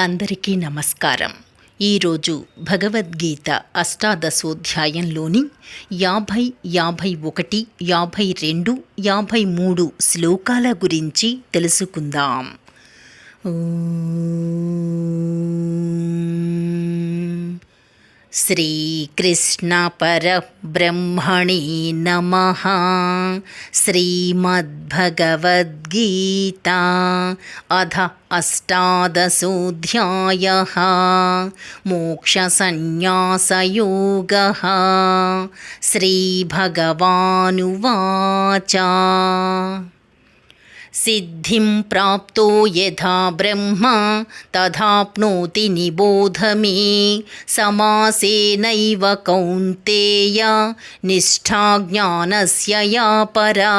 అందరికీ నమస్కారం. ఈరోజు భగవద్గీత అష్టాదశోధ్యాయంలోని యాభై యాభై ఒకటి యాభై రెండు యాభై మూడు శ్లోకాల గురించి తెలుసుకుందాం. श्रीकृष्णपरब्रह्मणे नमः। श्रीमद्भगवद्गीता अध अष्टादशोऽध्यायः। मोक्षसंन्यासयोगः श्रीभगवानुवाच। సిద్ధిం ప్రాప్తో యథా బ్రహ్మ తథాప్నోతి నిబోధ మే సమాసేనైవ కౌంతేయ నిష్ఠా జ్ఞానస్య యా పరా.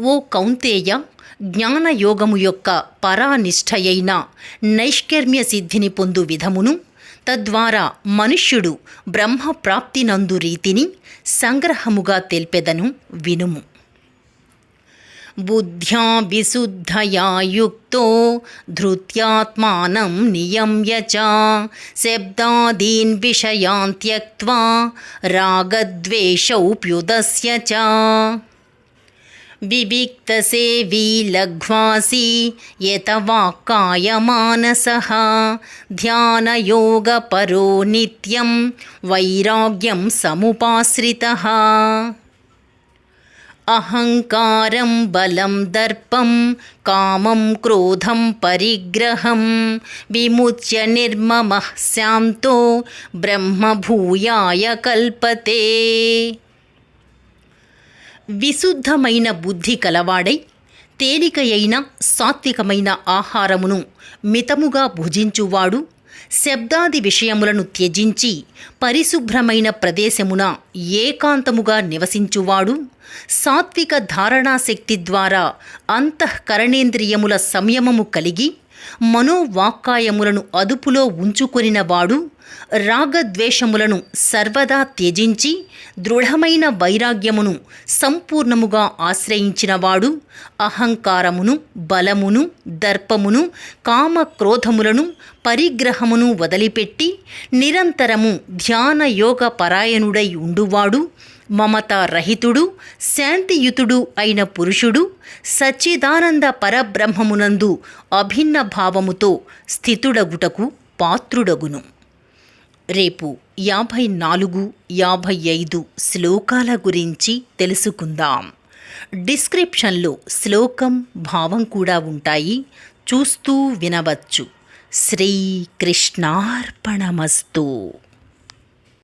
ఓ కౌంతేయ జ్ఞానయోగము యొక్క పరానిష్టయైన నైష్కర్మ్య సిద్ధిని పొందు విధమును తద్వారా మనుష్యుడు బ్రహ్మప్రాప్తినందు రీతిని సంగ్రహముగా తెలిపెదను వినుము. बुद्ध्या विशुद्धया युक्तो धृत्यात्मानं नियम्य च। शब्दादीन् विषयान् त्यक्त्वा रागद्वेषौप्युदस्य च। विविक्तसेवी लघ्वासी यतवाक्कायमानसः। ध्यानयोगपरो नित्यं वैराग्यं समुपाश्रितः। అహంకారం బలం దర్పం కామం క్రోధం పరిగ్రహం విముచ్య నిర్మమ శాంతో బ్రహ్మభూయాయ కల్పతే. విశుద్ధమైన బుద్ధి కలవాడై తేలికయైన సాత్వికమైన ఆహారమును మితముగా భుజించువాడు శబ్దాది విషయములను త్యజించి పరిశుభ్రమైన ప్రదేశమున ఏకాంతముగా నివసించువాడు సాత్విక ధారణాశక్తి ద్వారా అంతఃకరణేంద్రియముల సంయమము కలిగి మనోవాక్కాయములను అదుపులో ఉంచుకొనినవాడు రాగద్వేషములను సర్వదా త్యజించి దృఢమైన వైరాగ్యమును సంపూర్ణముగా ఆశ్రయించినవాడు అహంకారమును బలమును దర్పమును కామ క్రోధములను పరిగ్రహమును వదిలిపెట్టి నిరంతరము ధ్యాన యోగ పరాయణుడై ఉండువాడు మమతారహితుడు శాంతియుతుడు అయిన పురుషుడు సచ్చిదానంద పరబ్రహ్మమునందు అభిన్న భావముతో స్థితుడగుటకు పాత్రుడగును. రేపు యాభై నాలుగు యాభై ఐదు శ్లోకాల గురించి తెలుసుకుందాం. డిస్క్రిప్షన్లో శ్లోకం భావం కూడా ఉంటాయి. చూస్తూ వినవచ్చు. శ్రీకృష్ణార్పణమస్తు.